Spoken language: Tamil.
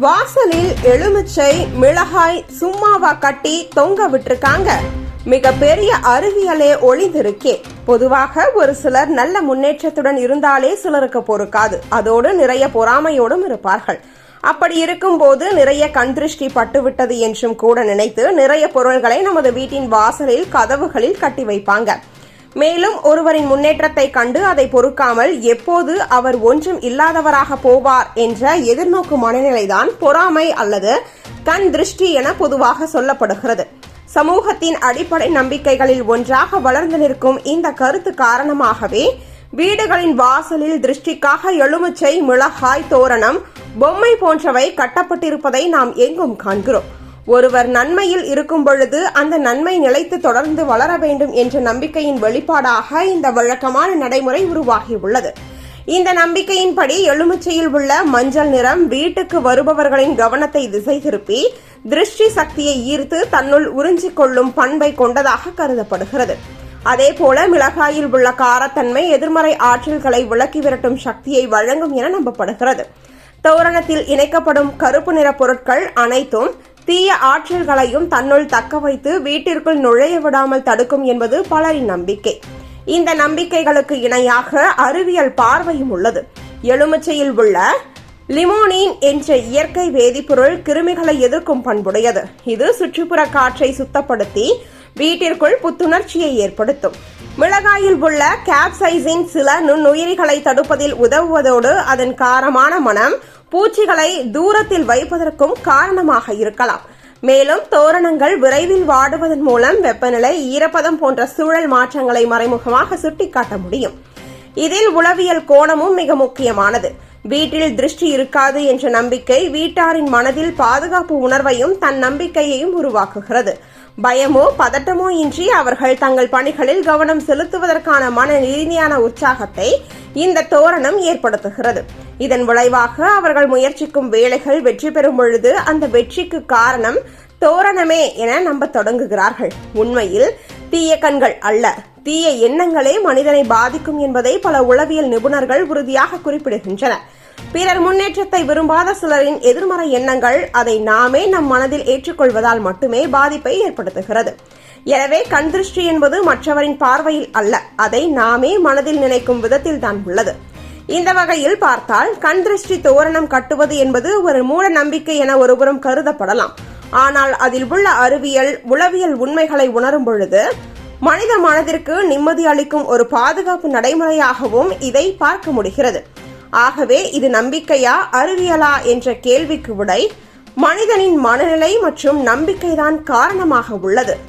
வாசலில் எலுமிச்சை மிளகாய் சும்மாவா கட்டி தொங்க விட்டுருக்காங்க. மிக பெரிய அறிவியலே ஒளிந்திருக்கே. பொதுவாக ஒரு சிலர் நல்ல முன்னேற்றத்துடன் இருந்தாலே சிலருக்கு பொறுக்காது. அதோடு நிறைய பொறாமையோடும் இருப்பார்கள். அப்படி இருக்கும்போது நிறைய கண் திருஷ்டி பட்டுவிட்டது என்றும் கூட நினைத்து நிறைய பொருள்களை நமது வீட்டின் வாசலில் கதவுகளில் கட்டி வைப்பாங்க. மேலும் ஒருவரின் முன்னேற்றத்தை கண்டு அதை பொறுக்காமல் எப்போது அவர் ஒன்றும் இல்லாதவராக போவார் என்ற எதிர்நோக்கு மனநிலைதான் பொறாமை அல்லது கண் திருஷ்டி என பொதுவாக சொல்லப்படுகிறது. சமூகத்தின் அடிப்படை நம்பிக்கைகளில் ஒன்றாக வளர்ந்து நிற்கும் இந்த கருத்து காரணமாகவே வீடுகளின் வாசலில் திருஷ்டிக்காக எலுமிச்சை மிளகாய் தோரணம் பொம்மை போன்றவை கட்டப்பட்டிருப்பதை நாம் எங்கும் காண்கிறோம். ஒருவர் நன்மையில் இருக்கும் பொழுது அந்த நன்மை நிலைத்து தொடர்ந்து வளர வேண்டும் என்ற நம்பிக்கையின் வெளிப்பாடாக இந்த வழக்கமான நடைமுறை உருவாகியுள்ளது. இந்த நம்பிக்கையின்படி எலுமிச்சையில் உள்ள மஞ்சள் நிறம் வீட்டுக்கு வருபவர்களின் கவனத்தை திசை திருப்பி திருஷ்டி சக்தியை ஈர்த்து தன்னுள் உறிஞ்சிக் கொள்ளும் பண்பை கொண்டதாக கருதப்படுகிறது. அதே போல மிளகாயில் உள்ள காரத்தன்மை எதிர்மறை ஆற்றல்களை விளக்கி விரட்டும் சக்தியை வழங்கும் என நம்பப்படுகிறது. தோரணத்தில் இணைக்கப்படும் கருப்பு நிற பொருட்கள் அனைத்தும் தீய ஆற்றல்களையும் தன்னுள் தக்க வைத்து வீட்டிற்குள் நுழைய விடாமல் தடுக்கும் என்பது பலரின் நம்பிக்கை. இந்த நம்பிக்கைகளுக்கு இணையாக அறிவியல் பார்வையும் உள்ளது. எலுமிச்சையில் உள்ள லிமோனின் என்ற இயற்கை வேதிப்பொருள் கிருமிகளை எதிர்க்கும் பண்புடையது. இது சுற்றுப்புற காற்றை சுத்தப்படுத்தி வீட்டிற்குள் புத்துணர்ச்சியை ஏற்படுத்தும். மிளகாயில் உள்ள கேப்சைசின் சில நுண்ணுயிரிகளை தடுப்பதில் உதவுவதோடு அதன் காரமான மனம் பூச்சிகளை தூரத்தில் வைப்பதற்கும் காரணமாக இருக்கலாம். மேலும் தோரணங்கள் விரைவில் வாடுவதன் மூலம் வெப்பநிலை ஈரப்பதம் போன்ற சூழல் மாற்றங்களை மறைமுகமாக சுட்டிக்காட்ட முடியும். இதில் உளவியல் கோணமும் மிக முக்கியமானது. வீட்டில் திருஷ்டி இருக்காது என்ற நம்பிக்கை வீட்டாரின் மனதில் பாதுகாப்பு உணர்வையும் தன் நம்பிக்கையையும் உருவாக்குகிறது. பயமோ பதட்டமோ இன்றி அவர்கள் தங்கள் பணிகளில் கவனம் செலுத்துவதற்கான மன ரீதியான உற்சாகத்தை இந்த தோரணம் ஏற்படுத்துகிறது. இதன் விளைவாக அவர்கள் முயற்சிக்கும் வேலைகள் வெற்றி பெறும் பொழுது அந்த வெற்றிக்கு காரணம் தோரணமே என நம்ப தொடங்குகிறார்கள். உண்மையில் தீய கண்கள் அல்ல. தீய எண்ணங்களே மனிதனை பாதிக்கும் என்பதை பல உளவியல் நிபுணர்கள் உறுதியாக குறிப்பிடுகின்றனர். பிறர் முன்னேற்றத்தை விரும்பாத சிலரின் எதிர்மறை எண்ணங்கள் அதை நாமே நம் மனதில் ஏற்றுக்கொள்வதால் மட்டுமே பாதிப்பை ஏற்படுத்துகிறது. எனவே கண் திருஷ்டி என்பது மற்றவரின் பார்வையில் அல்ல அதை நாமே மனதில் நினைக்கும் விதத்தில் தான் உள்ளது. இந்த வகையில் பார்த்தால் கண் திருஷ்டி தோரணம் கட்டுவது என்பது ஒரு மூட நம்பிக்கை என ஒருபுறம் கருதப்படலாம். ஆனால் அதில் உள்ள அறிவியல் உளவியல் உண்மைகளை உணரும் பொழுது மனித மனதிற்கு நிம்மதி அளிக்கும் ஒரு பாதுகாப்பு நடைமுறையாகவும் இதை பார்க்க முடிகிறது. ஆகவே இது நம்பிக்கையா அறிவியலா என்ற கேள்விக்கு விடை மனிதனின் மனநிலை மற்றும் நம்பிக்கைதான் காரணமாக உள்ளது.